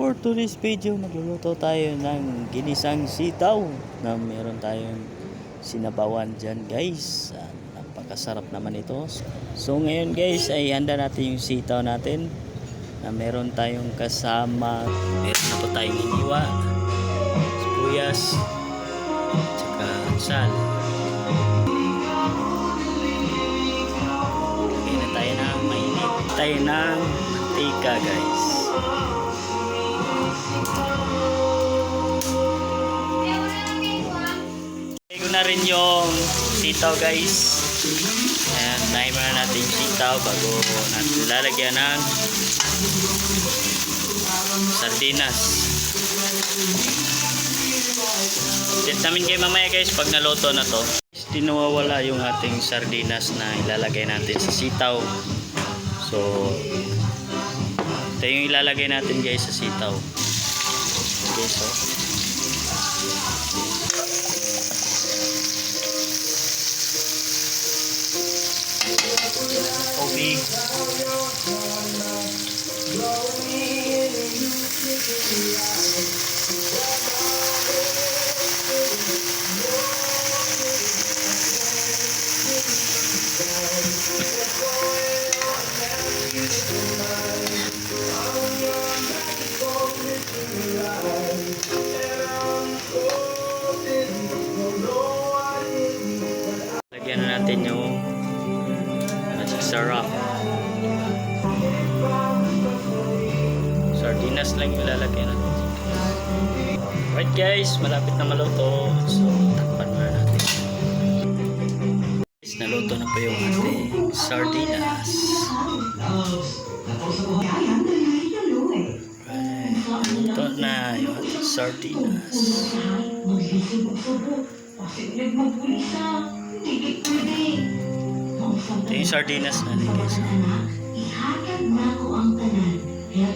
For today's video, magluluto tayo ng ginisang sitaw na meron tayong sinabawan dyan guys. Ah, napakasarap naman ito. So ngayon guys ay handa natin yung sitaw natin na meron tayong kasama. Meron na po tayong iniwa, sibuyas, tsaka sal. Lagyan na tayo ng mainit. Tayo ng mantika guys. Rin yung sitaw guys. Ayan, nahin muna natin yung sitaw bago natin lalagyan ng sardinas. Update namin kayo mamaya guys pag naluto na to. Di nawawala yung ating sardinas na ilalagay natin sa sitaw. So, ito yung ilalagay natin guys sa sitaw. Okay, so. Tubig. Lagyan na natin yung Sardinas lang yung ilalagay natin. Alright guys, malapit na maluto. So, takpan muna natin. Guys, naluto na po yung ating sardinas. Luto na yung ating sardinas. Ito yung sardinas na guys. Ihatag na ko ang tanan. Kaya